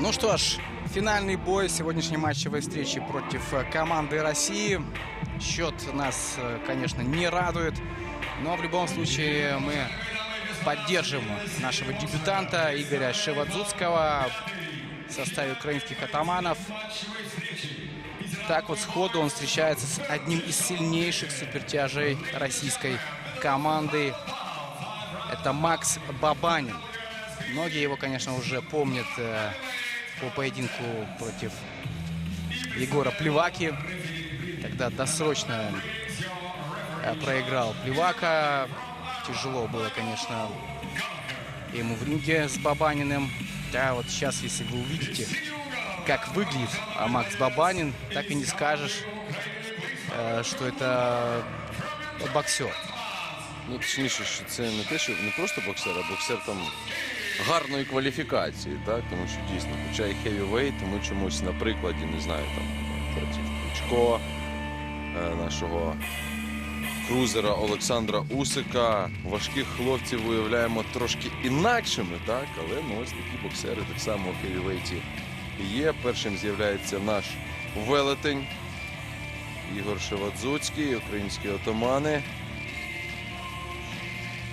Ну что ж, финальный бой сегодняшней матчевой встречи против э, команды России. Счет нас, э, конечно, не радует, но в любом случае мы поддержим нашего дебютанта Игоря Шевадзуцкого в составе украинских атаманов. Так вот сходу он встречается с одним из сильнейших супертяжей российской команды. Это Макс Бабанин. Многие его, конечно, уже помнят э, по поединку против Егора Плеваки. Тогда досрочно э, проиграл Плевака. Тяжело было, конечно, ему в ринге с Бабаниным. Да, вот сейчас, если вы увидите, как выглядит а, Макс Бабанин, так и не скажешь, э, что это боксер. Ну, точніше, що це не не просто боксер, а боксер там гарної кваліфікації, так? Тому що дійсно, хоча і хевівейт, ми чомусь на прикладі, не знаю, там проти Кличко, е, нашого крузера Олександра Усика, важких хлопців виявляємо трошки інакшими, так? Але ну, ось такі боксери так само у хевівейті є. Першим з'являється наш велетень Ігор Шевадзуцький, українські отамани.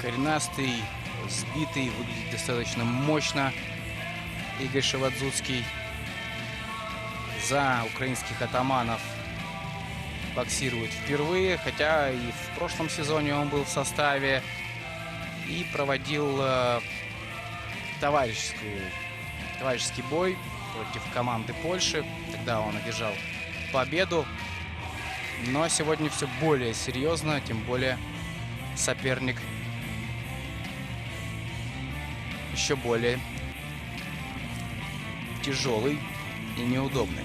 Коренастый, сбитый, выглядит достаточно мощно. Игорь Шевадзуцкий за украинских атаманов боксирует впервые, хотя и в прошлом сезоне он был в составе и проводил э, товарищескую, товарищеский бой против команды Польши. Тогда он одержал победу. Но сегодня все более серьезно, тем более соперник еще более тяжелый и неудобный.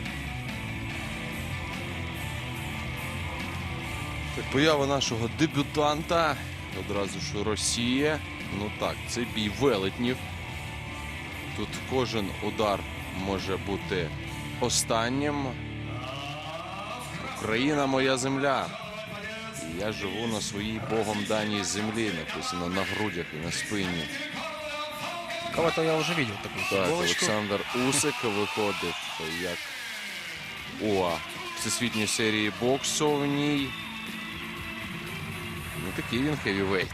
Так, поява нашого дебютанта. Одразу ж Росія. Ну так, це бій велетнів. Тут кожен удар може бути останнім. Україна моя земля. І я живу на своїй Богом даній землі, написано на грудях і на спині. Кого-то я уже видел такую Так, футболочку. Олександр Усик виходив як у всесвітній серії боксу в ній. Ну, такий він хевівейт.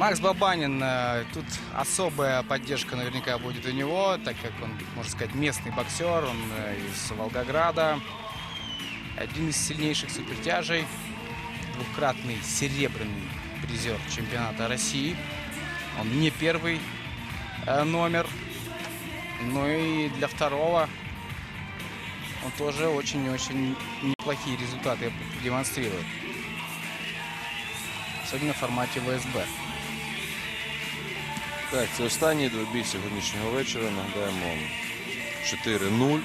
Макс Бабанин, э, тут особая поддержка наверняка будет у него, так как он, можно сказать, местный боксер, он э, из Волгограда. Один из сильнейших супертяжей, двукратный серебряный призер чемпионата России. Он не первый э, номер, но и для второго он тоже очень-очень неплохие результаты демонстрирует. Особенно в формате ВСБ. Так, це останній двобій сьогоднішнього вечора. Нагадаємо 4-0.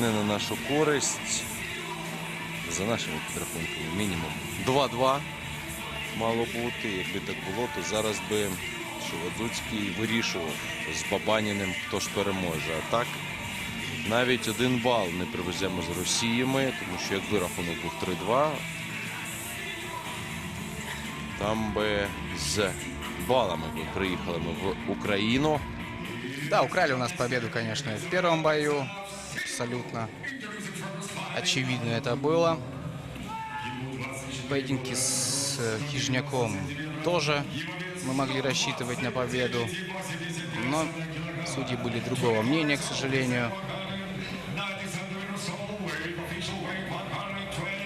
Не на нашу користь. За нашими підрахунками мінімум 2-2 мало бути. Якби так було, то зараз би Шевадзуцький вирішував з Бабаніним, хто ж переможе. А так навіть один бал не привеземо з Росіями, тому що якби рахунок був 3-2, там би з балами би приїхали ми в Україну. Да, украли у нас победу, конечно, в первом бою. Абсолютно очевидно это было. В поединке с э, Хижняком тоже мы могли рассчитывать на победу. Но судьи были другого мнения, к сожалению.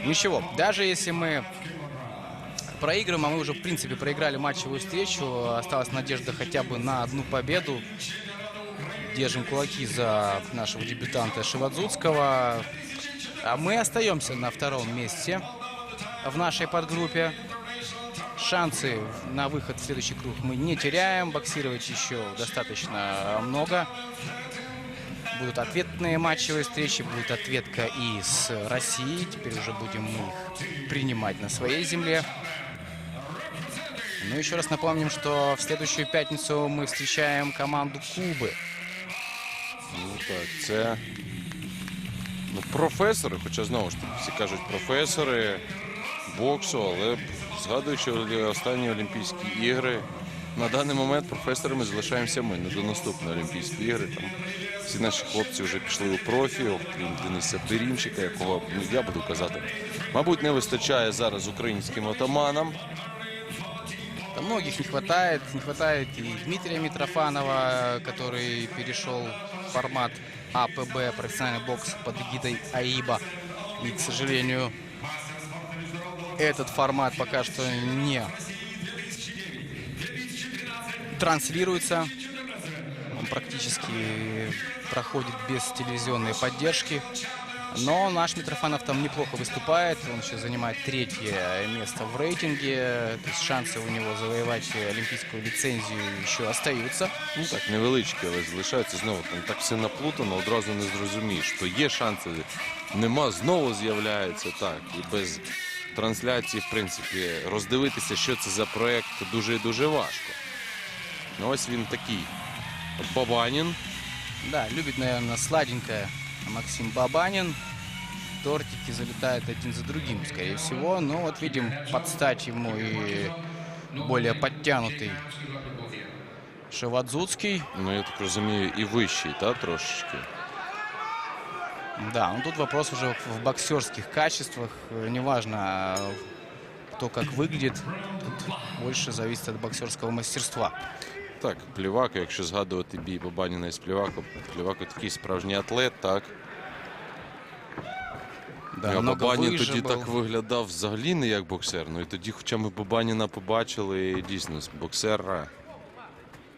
Ничего, даже если мы проигрываем, а мы уже, в принципе, проиграли матчевую встречу, осталась надежда хотя бы на одну победу. Держим кулаки за нашего дебютанта Шевадзуцкого. А мы остаемся на втором месте в нашей подгруппе. Шансы на выход в следующий круг мы не теряем. Боксировать еще достаточно много. Будут ответные матчевые встречи, будет ответка и с Россией. Теперь уже будем мы их принимать на своей земле. Ну, еще раз напомним, что в следующую пятницу мы встречаем команду Кубы. Ну так, це ну, професори, хоча знову ж таки всі кажуть професори боксу, але згадуючи останні Олімпійські ігри, на даний момент професорами залишаємося ми не до наступної Олімпійської ігри. Там всі наші хлопці вже пішли у профі, окрім Дениса Берімчика, якого ну, я буду казати. Мабуть, не вистачає зараз українським отаманам. Да многих не хватает. Не хватает и Дмитрия Митрофанова, который перешел формат АПБ, профессиональный бокс под эгидой АИБа. И, к сожалению, этот формат пока что не транслируется. Он практически проходит без телевизионной поддержки. Но наш Митрофанов там неплохо выступает. Он сейчас занимает третье место в рейтинге. То есть шансы у него завоевать олимпийскую лицензию еще остаются. Ну так, невеличкі, але залишаються знову там так все наплутано, одразу не зрозумієш, що є шанси, нема, знову з'являється так. І без трансляції, в принципі, роздивитися, що це за проект, дуже і дуже важко. Ну ось він такий. Бабанін. Да, любит, наверное, сладенькое Максим Бабанин. Тортики залетают один за другим, скорее всего. Но вот видим, подстать ему и более подтянутый Шевадзуцкий. Ну, я так розумію, і вищий, та трошечки. Да, ну тут вопрос уже в боксерских качествах. Неважно, кто как выглядит. Тут больше зависит от боксерского мастерства. Так, Плівако, якщо згадувати бій Бабаніна із Плівако, Плівако такий справжній атлет, так. Да, А Бабанін тоді так виглядав взагалі не як боксер. Ну і тоді, хоча ми Бабаніна побачили, дійсно, боксер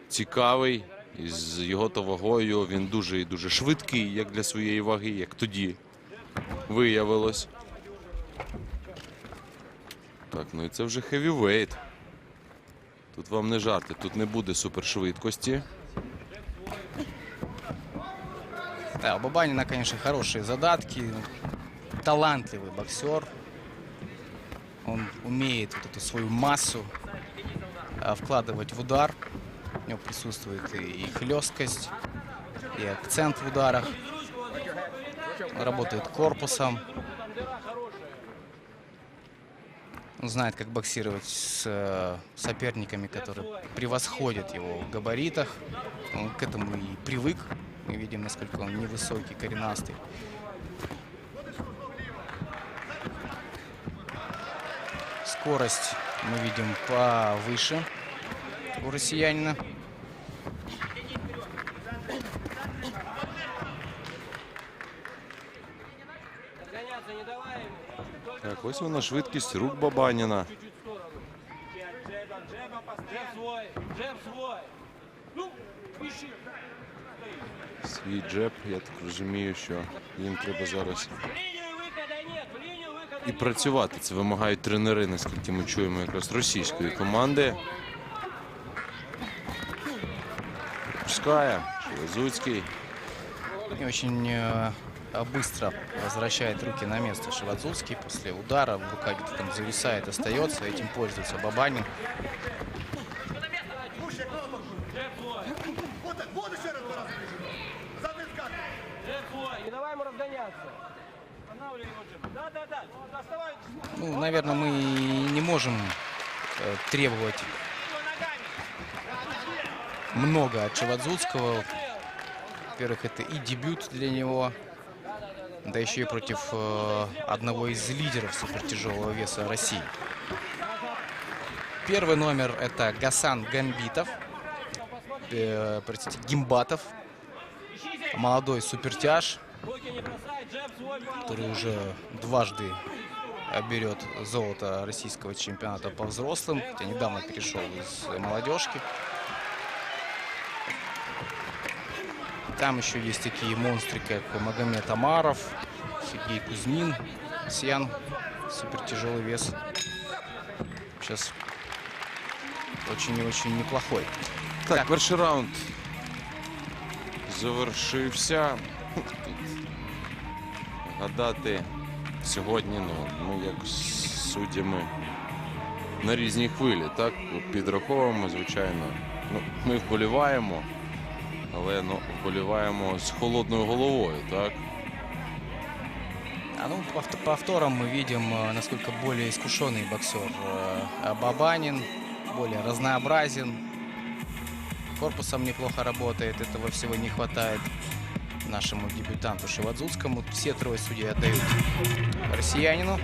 цікавий. І з його то вагою він дуже і дуже швидкий, як для своєї ваги, як тоді виявилось. Так, ну і це вже хевівейт. Тут вам не жарти, тут не буде супершвидкості. Да, у Бабанина, конечно, хорошие задатки. Талантливый боксер. Он умеет вот эту свою массу а, вкладывать в удар. У него присутствует и, и хлесткость, и акцент в ударах. Он работает корпусом. Знает, как боксировать с э, соперниками, которые превосходят его в габаритах. Он к этому и привык. Мы видим, насколько он невысокий, коренастый. Скорость мы видим повыше у россиянина. ось вона швидкість рук Бабаніна. чуть-чуть в сторону. Джебом, джебом поставь. Джеб свой, джеб свой. Ну, ищи. Свій джеб, я так розумію, що їм треба зараз В линию выхода нет, в линию выхода і нет. працювати. Це вимагають тренери, наскільки ми чуємо якраз російської команди. Пускає, Шелезуцький. И очень э, быстро возвращает руки на место Шевадзуцкий. После удара рука где-то там зависает, остается. Этим пользуется Бабанин. Ну, наверное, мы не можем э, требовать много от Шевадзуцкого. Во-первых, это и дебют для него, да еще и против э, одного из лидеров супертяжелого веса России. Первый номер это Гасан Гамбитов, э, простите, Гимбатов, молодой супертяж, который уже дважды берет золото российского чемпионата по взрослым, хотя недавно перешел из молодежки. Там еще есть такие монстры, как Магомед Амаров, Сергей Кузьмин, Сьян, супертяжелый вес. Сейчас очень и очень неплохой. Так, Так. перший раунд завершився. Гадати сьогодні, ну, ми як суддями на різній хвилі, так? Підраховуємо, звичайно. Ну, ми вболіваємо, але ну, вболіваємо з холодною головою, так? А ну, повт- повтором мы видим, насколько более искушенный боксер Бабанин, более разнообразен. Корпусом неплохо работает, этого всего не хватает нашему дебютанту Шивадзутскому. Все трое судей отдают россиянину.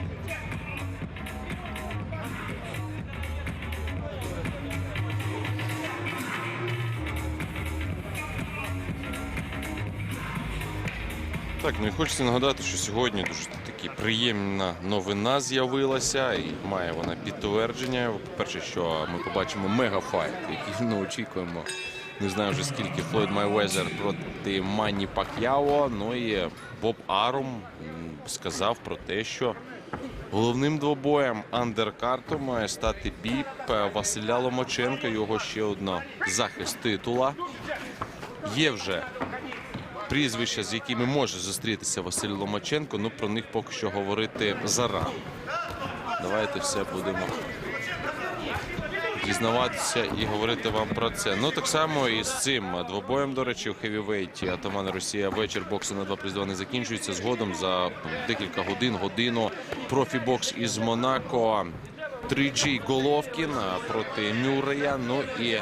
Так, ну і хочеться нагадати, що сьогодні дуже таки приємна новина з'явилася, і має вона підтвердження. По-перше, що ми побачимо мегафайт, який ну, очікуємо. Не знаю вже скільки Флойд Майвезер проти Манні Пак'яо. Ну і Боб Арум сказав про те, що головним двобоєм андеркарту має стати бій Василя Ломаченка. Його ще одна захист титула. Є вже прізвища, з якими може зустрітися Василь Ломаченко. Ну про них поки що говорити зарано. Давайте все будемо дізнаватися і говорити вам про це. Ну так само і з цим двобоєм, до речі, в хевівейті Атамана Росія вечір боксу на 2 плюс 2 не закінчується. Згодом за декілька годин, годину профібокс із Монако. 3G Головкін проти Мюррея. Ну і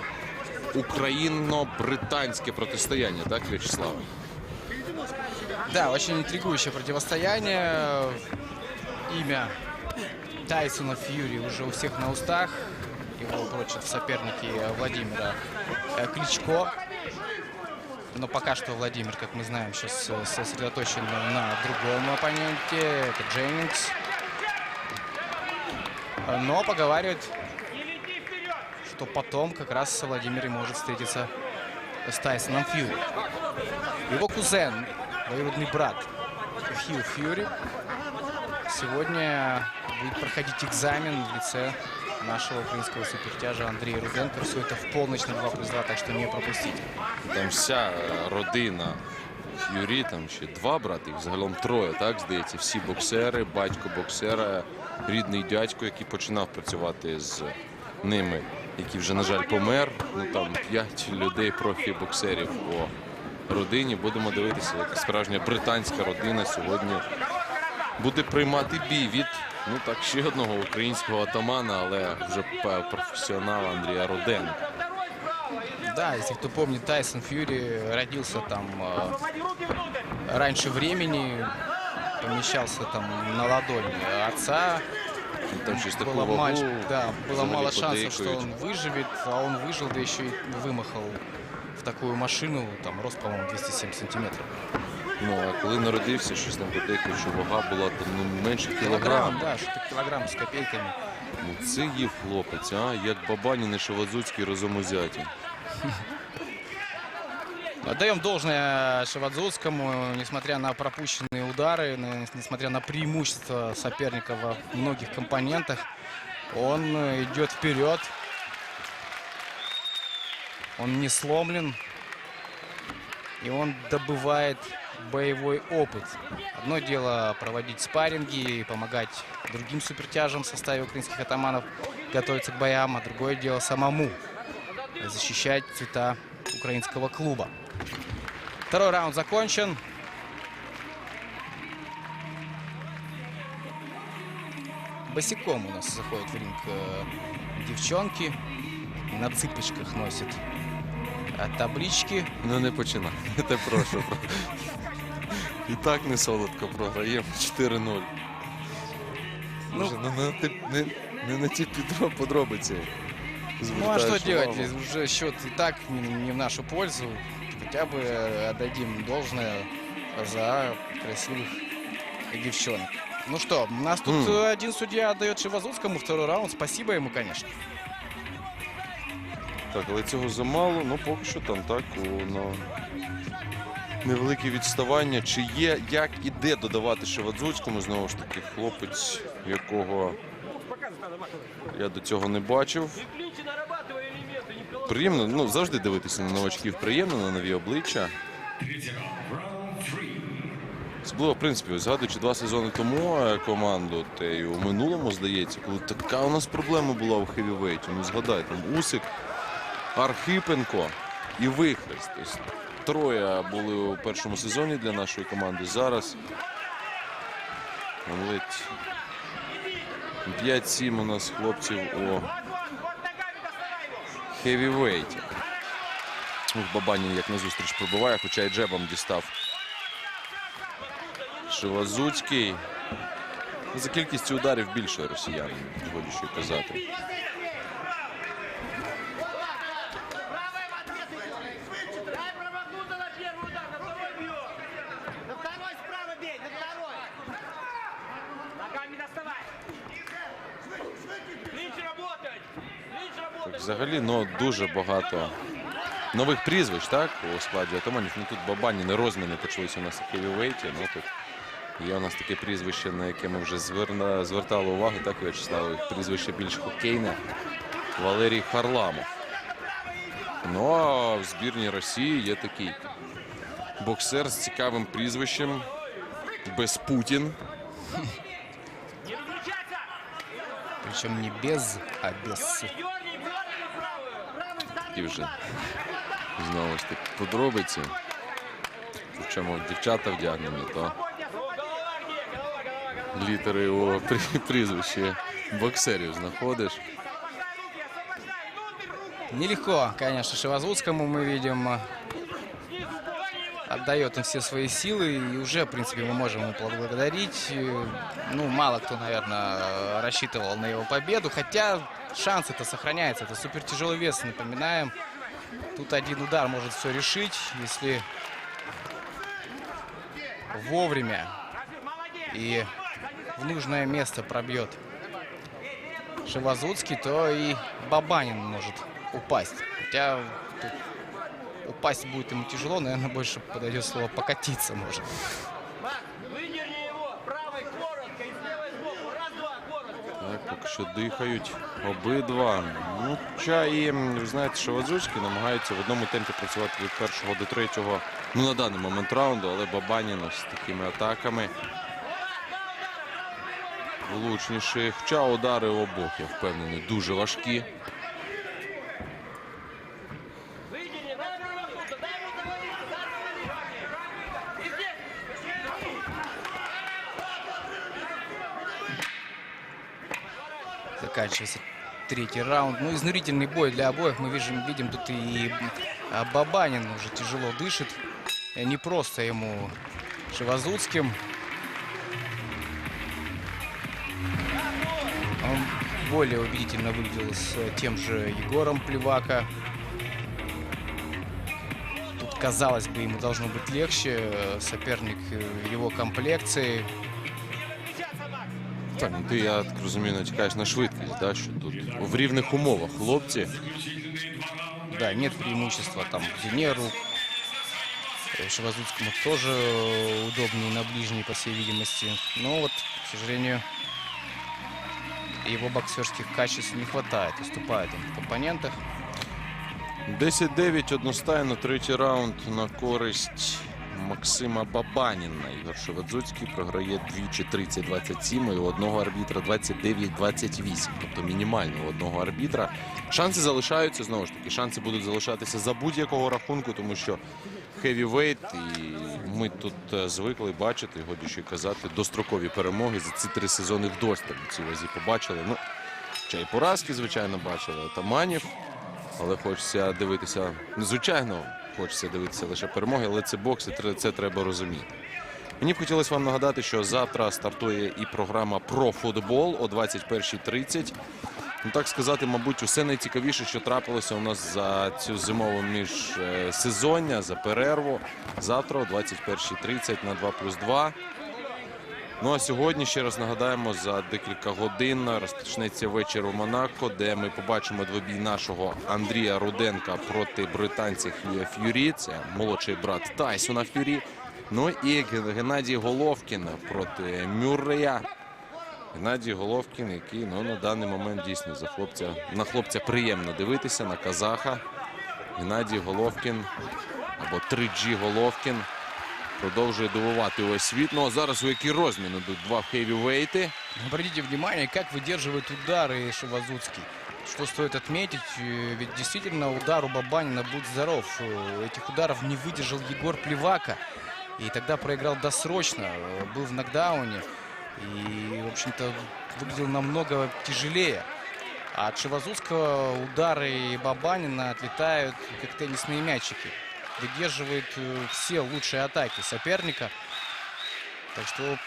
україно-британське протистояння, так, В'ячеслав? Да, очень интригующее противостояние. Имя Тайсона Фьюри уже у всех на устах. Его прочат соперники Владимира э, Кличко. Но пока что Владимир, как мы знаем, сейчас э, сосредоточен на другом оппоненте. Это Дженнингс. Но поговаривают, что потом как раз Владимир и может встретиться с Тайсоном Фьюри. Его кузен, двоюродный брат Хью Фьюри, сегодня будет проходить экзамен в лице нашего украинского супертяжа Андрея Руденко. Все это в полночь на 2 плюс 2, так что не пропустите. Там вся е, родина Юрі, там ще два брати, їх загалом троє, так здається. Всі боксери, батько боксера, рідний дядько, який починав працювати з ними, який вже, на жаль, помер. Ну там п'ять людей, профі-боксерів по родині. Будемо дивитися, як справжня британська родина сьогодні буде приймати бій від ну так ще одного українського атамана, але вже п- професіонала Андрія Руденка. Да, если кто помнит, Тайсон Фьюри родился там э, Отводи руки внутрь. раньше времени, помещался там на ладони отца. Ну, Там щось таку Было, вагу матч, да, было взагалі мало шансов, что подейкують. он выживет, а он выжил, да еще и вымахал в такую машину, там рост, по-моему, 207 сантиметров. Ну, а коли народився, щось там подейкують, що вага була там ну, менше Килограмм, кілограм. да, что-то килограмм с копейками. Ну, це їв хлопець, а як Бабанін і Шевадзуцький разом узяті. Отдаем должное Шевадзутскому, несмотря на пропущенные удары, на- несмотря на преимущество соперника во многих компонентах, он э, идет вперед. Он не сломлен. И он добывает боевой опыт. Одно дело проводить спарринги и помогать другим супертяжам в составе украинских атаманов готовиться к боям, а другое дело самому защищать цвета украинского клуба. Второй раунд закончен. Босиком у нас заходят в ринг э, девчонки. На цыпочках носят э, таблички. Ну не починай. Я тебе прошу. І так не солодко програємо 4-0. Ну, Боже, ну, на ти- не, не на ті підро- подробиці. Ну а что звертаєш делать? увагу. Уже счет и так не, не в нашу пользу. Хотя бы э, отдадим должное за красивых девчонок. Ну что, у нас тут М. э, один судья отдает Шивазутскому второй раунд. Спасибо ему, конечно. Так, але цього замало, ну поки що там так воно невелике відставання. Чи є, як і де додавати Шевадзуцькому, знову ж таки, хлопець, якого я до цього не бачив. Клинчи нарабатывай элементы, не колоть. Приємно, ну завжди дивитися на новачків приємно, на нові обличчя. Особливо, в принципі, ось згадуючи два сезони тому е, команду, та й у минулому, здається, коли така у нас проблема була в хевівейті. Ну згадай, там Усик, Архипенко і Вихрест. Троє були у першому сезоні для нашої команди. Зараз ледь 5-7 у нас хлопців у хевівейті. Бабанін як назустріч пробиває, хоча й джебом дістав Шивазуцький. За кількістю ударів більше росіян, й казати. Правой в ответ идет. Дай промахнуться на первый удар, на второй бьет. На второй справа бей, на второй. Ногами доставай. Линч работать. Линч Так, работать. Взагалі, ну дуже багато нових прізвищ, так, у складі атаманів. Ну тут Бабанін і розміни почалися у нас у хевівейті. Ну тут є у нас таке прізвище, на яке ми вже зверна, звертали увагу, так, В'ячеслав, прізвище більш хокейне. Валерій Харламов. Ну а в збірній Росії є такий боксер з цікавим прізвищем Безпутін. Выключаться. Не без, а без. Такі вже знову ж таки подробиці. Причому дівчата вдягнені, то літери у при прізвищі боксерів знаходиш. Нелегко, конечно, Шивозвудскому мы видим. Отдает он все свои силы. И уже, в принципе, мы можем ему поблагодарить. Э, Ну, мало кто, наверное, рассчитывал на его победу. Хотя шансы-то сохраняются. Это супер тяжелый вес, напоминаем. Тут один удар может все решить, если вовремя и в нужное место пробьет Шивозудский, то и Бабанин может упасть. Хотя упасть будет ему тяжело, наверное, больше подойдет слово покатиться может. Так, поки що дихають обидва. Ну, і, ви знаєте, що Вадзуцький намагається в одному темпі працювати від першого до третього, ну на даний момент раунду, але Бабанін з такими атаками влучніший. Хоча удари обох, я впевнений, дуже важкі. Заканчивается третий раунд. Ну, изнурительный бой для обоих. Мы видим, видим тут и а, Бабанин уже тяжело дышит. Э, Не просто ему Шивозудским. Он более убедительно выглядел с э, тем же Егором Плевака. Тут, казалось бы, ему должно быть легче. Э, Соперник его комплекции. Сейчас, Макс. Так, ну ти, я так розумію, натякаєш на швидкість, да, що тут в рівних умовах хлопці. Да, нет преимущества там в длине рук. Э, Шивозудскому тоже э, удобнее на ближней, по всей видимости. Но вот, к сожалению, его боксерских качеств не хватает. Уступает он в оппонентах. 10-9 одностайно, третій раунд на користь Максима Бабаніна. Ігор Шевадзуцький програє двічі 30-27 і у одного арбітра 29-28. Тобто мінімально у одного арбітра. Шанси залишаються, знову ж таки, шанси будуть залишатися за будь-якого рахунку, тому що хевівейт, і ми тут е, звикли бачити, годі ще казати, дострокові перемоги за ці три сезони вдосталь в цій вазі побачили. Ну, ще й поразки, звичайно, бачили. Отаманів. Але хочеться дивитися, звичайно, хочеться дивитися лише перемоги, але це бокс, і це треба розуміти. Мені б хотілося вам нагадати, що завтра стартує і програма про футбол о 21.30. Ну, так сказати, мабуть, усе найцікавіше, що трапилося у нас за цю зимову міжсезоння, за перерву. Завтра о 21.30 на 2 плюс 2. Ну а сьогодні ще раз нагадаємо, за декілька годин розпочнеться вечір у Монако, де ми побачимо двобій нашого Андрія Руденка проти британця Хьюя Ф'юрі. Це молодший брат Тайсона Ф'юрі. Ну і Геннадій Головкін проти Мюррея. Геннадій Головкін, який ну, на даний момент дійсно за хлопця на хлопця приємно дивитися на казаха. Геннадій Головкін або 3G Головкін продовжує дивувати увесь світ. Ну а зараз у які розміни йдуть два хевівейти. Обратите внимание, как выдерживает удары Шивозудский. Что стоит отметить, э, ведь действительно удар у Бабанина будь здоров. Э, Этих ударов не выдержал Егор Плевака. И тогда проиграл досрочно, э, был в нокдауне. И, в общем-то, выглядел намного тяжелее. А от Шивазуцкого удары Бабанина отлетают, как теннисные мячики. Выдерживает э, все лучшие атаки соперника. Так что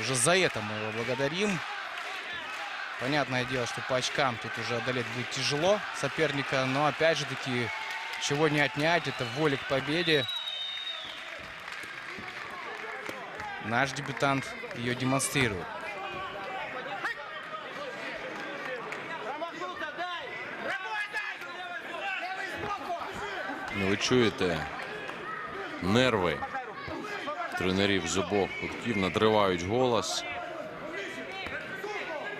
уже за это мы его благодарим. Понятное дело, что по очкам тут уже одолеть будет тяжело соперника. Но опять же таки, чего не отнять, это воля к победе. Наш дебютант ее демонстрирует. Ну, ви чуєте нерви тренерів з обох гуртків надривають голос.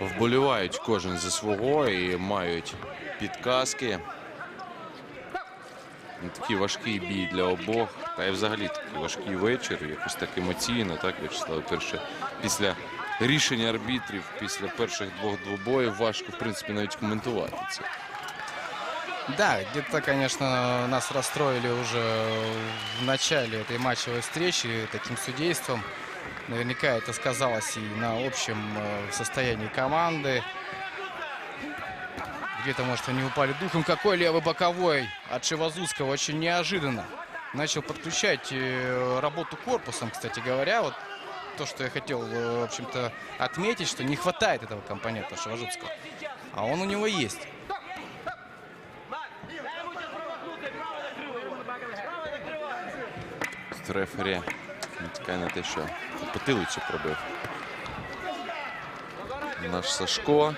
Вболівають кожен за свого і мають підказки. Ну, Такий важкий бій для обох. Та й взагалі такий важкий вечір. Якось так емоційно, так, В'ячеслав? Перше, після рішення арбітрів, після перших двох двобоїв важко, в принципі, навіть коментувати це. Да, где-то, конечно, нас расстроили уже в начале этой матчевой встречи таким судейством. Наверняка это сказалось и на общем э, состоянии команды. Где-то, может, они упали духом. Какой левый боковой от Шивазузского. Очень неожиданно. Начал подключать э, работу корпусом, кстати говоря. Вот то, что я хотел, э, в общем-то, отметить, что не хватает этого компонента Шивазузского. А он у него есть. Тут рефері натякає на те, що потилицю пробив. Наш Сашко.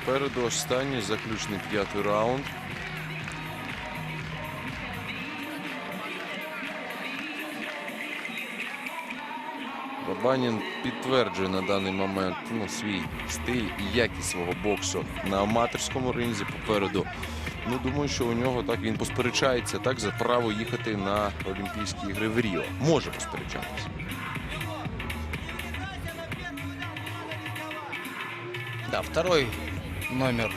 Попереду останній заключний п'ятий раунд. Бабанін підтверджує на даний момент ну, свій стиль і якість свого боксу на аматорському ринзі попереду. Ну, думаю, що у нього так він посперечається так за право їхати на Олімпійські ігри в Ріо. Може посперечатися. Да, второй номер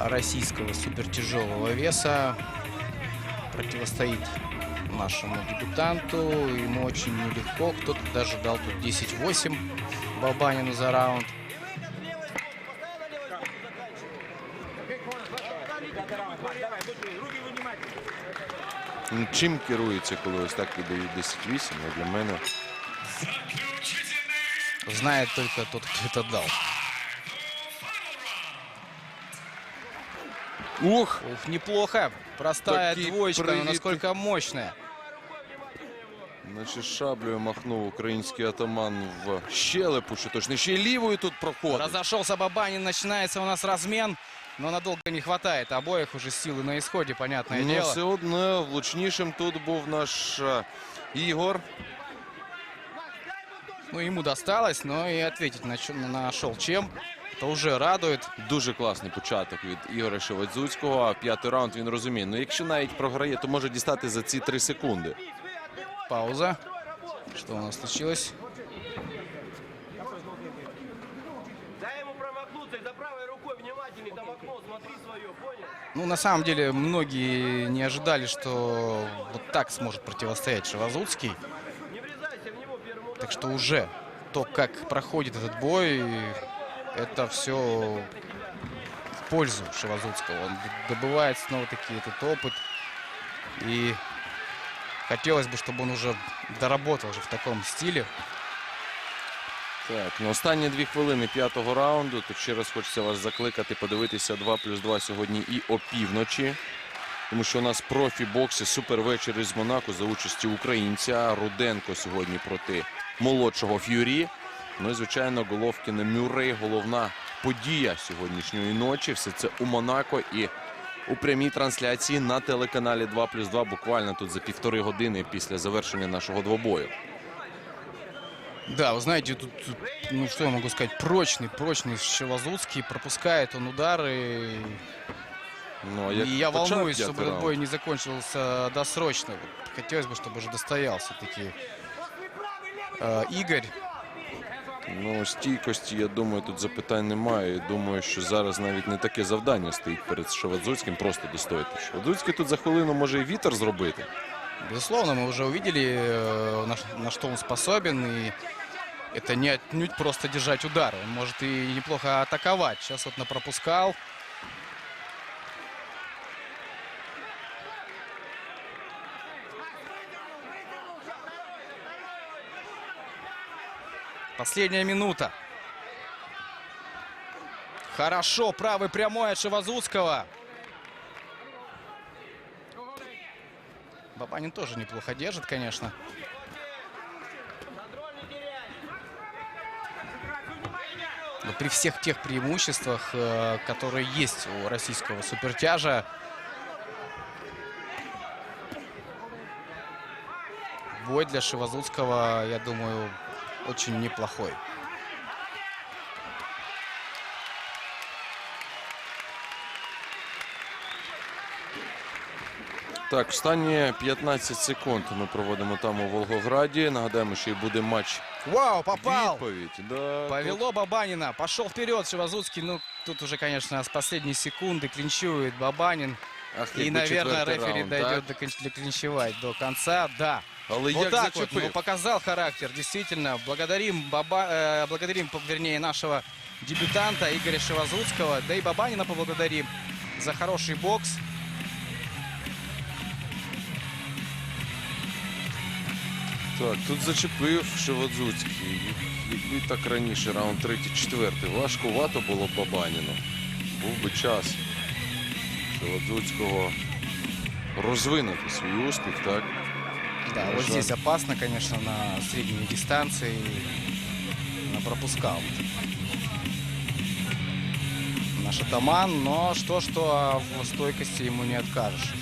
российского супертяжелого веса противостоит нашему дебютанту. Ему очень нелегко. Кто-то даже дал тут 10-8 Бабанину за раунд. Ну, Чим керується, коли ось так віддають 10-8, ну, для мене Знает только тот, кто это дал. Ух! Ух, неплохо. Простая Такие двоечка, но насколько мощная. Наче шаблею махнув український атаман в щелепу, що точно ще й лівою тут проходить. Разошелся Бабанин, начинается у нас размен. Но надолго не хватает. Обоих уже силы на исходе, понятное Ну, дело. все одно влучнішим тут був наш е, Ігор. Ну, ему досталось, но и ответить нач- нашел чем. Это уже радует. Дуже класний початок від Ігоря Шевадзуцького. П'ятий раунд він розуміє. Ну, якщо навіть програє, то може дістати за ці три секунди. Пауза. Что у нас случилось? Дай ему промахнуться и за правой рукой внимательней там окно смотри свое, понял? Ну, на самом деле, многие не ожидали, что вот так сможет противостоять ударом. Так что уже то, как проходит этот бой, это все в пользу Шевазуцкого. Он добывает снова-таки этот опыт. И хотелось бы, чтобы он уже доработал уже в таком стиле. Так, ну останні дві хвилини п'ятого раунду. Тут ще раз хочеться вас закликати подивитися 2 плюс 2 сьогодні і опівночі. Тому що у нас профі бокси супервечір із Монако за участі українця. Руденко сьогодні проти молодшого Ф'юрі. Ну і звичайно, Головкіна Мюррей. Головна подія сьогоднішньої ночі. Все це у Монако і у прямій трансляції на телеканалі 2 плюс 2 буквально тут за півтори години після завершення нашого двобою. Да, вы знаете, тут, тут, ну что я могу сказать, прочный, прочный Шевазуцкий. Пропускает он удары. Ну, а И як я почав волнуюсь, п'ятий чтобы этот раунд? бой не закончился досрочно. Вот Хотелось бы, чтобы уже достоял все-таки э, Игорь. Ну, стійкості, я думаю, тут запитань немає. І Думаю, що зараз навіть не таке завдання стоїть перед Шевадзуцьким просто достояти. Шевадзуцький тут за хвилину може і вітер зробити. Безусловно, мы уже увидели, э, на, ш- на что он способен. И это не отнюдь просто держать удар. Он может и неплохо атаковать. Сейчас вот напропускал. Последняя минута. Хорошо, правый прямой от Шивазуцкого. Бабанин тоже неплохо держит, конечно. Но при всех тех преимуществах, э, которые есть у российского супертяжа, бой для Шивазуцкого, я думаю, очень неплохой. Так, останні 15 секунд ми проводимо там у Волгограді. Нагадаємо, що і буде матч Вау, попал! відповідь. Да, Повело Бабанина. Пошел вперед Шивазуцкий. Ну, тут уже, конечно, с последней секунды клинчует Бабанин. Ах, И, якби наверное, четвертий рефери раунд, дойдет так? до клин- доклинчевать до конца. Да. Але вот як так вот, ну, показал характер. Действительно, благодарим, Баба, э, благодарим, вернее, нашего дебютанта Игоря Шивазуцкого. Да и Бабанина поблагодарим за хороший бокс. Так, тут зачепив Шевадзуцький. Якби так раніше, раунд третій, четвертий. Важкувато було Бабаніну. Був би час Шевадзуцького розвинути свій успіх, так? Да, вот Хорошо. здесь опасно, конечно, на средней дистанции. На пропускал. Наш атаман, но что-что а в стойкости ему не откажешь.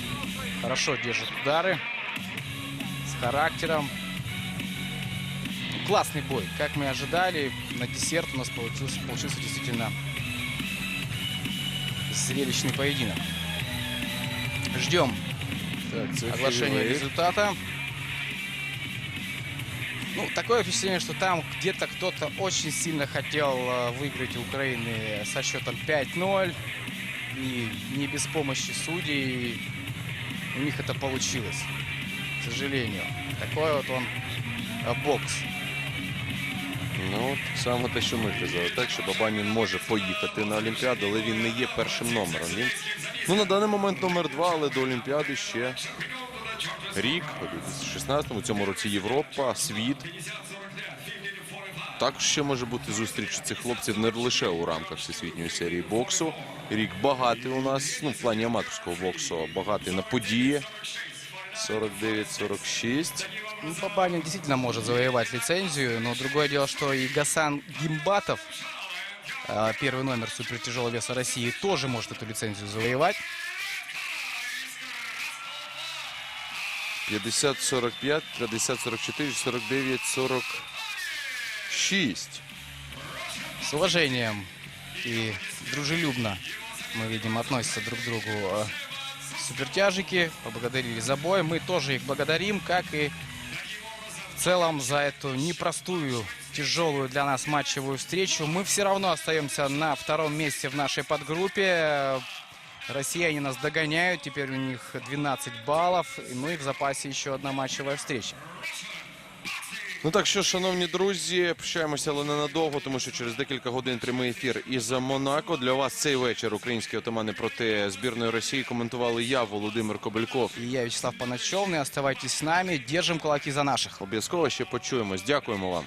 Хорошо держит удары. С характером. Классный бой. Как мы ожидали, на десерт у нас получился, получился действительно зрелищный поединок. Ждем Так, heavyweight. результата. Ну, такое впечатление, что там где-то кто-то очень сильно хотел э, выиграть у Украины со счетом 5-0. И не без помощи судей у них это получилось. К сожалению. Такой вот он э, бокс. Ну, от саме те, що ми казали, так що Бабанін може поїхати на Олімпіаду, але він не є першим номером. Він ну на даний момент номер два, але до Олімпіади ще рік, у 2016-му, у цьому році Європа, світ. Також ще може бути зустріч у цих хлопців не лише у рамках всесвітньої серії боксу. Рік багатий у нас, ну в плані аматорського боксу, багатий на події. 49-46. Ну, Бабанин действительно может завоевать лицензию, но другое дело, что и Гасан Гимбатов, э, первый номер супертяжелого веса России, тоже может эту лицензию завоевать. 50-45, 50-44, 49-46. С уважением и дружелюбно, мы видим, относятся друг к другу э, супертяжики. Поблагодарили за бой. Мы тоже их благодарим, как и в целом за эту непростую, тяжелую для нас матчевую встречу. Мы все равно остаемся на втором месте в нашей подгруппе. Россияне нас догоняют, теперь у них 12 баллов, ну и в запасе еще одна матчевая встреча. Ну так що, шановні друзі, прощаємося, але ненадовго, тому що через декілька годин прямий ефір із Монако. Для вас цей вечір українські отамани проти збірної Росії коментували я, Володимир Кобельков. И я, Вячеслав Поначевный. Оставайтесь с нами, держим кулаки за наших. Обов'язково ще почуємось. Дякуємо вам.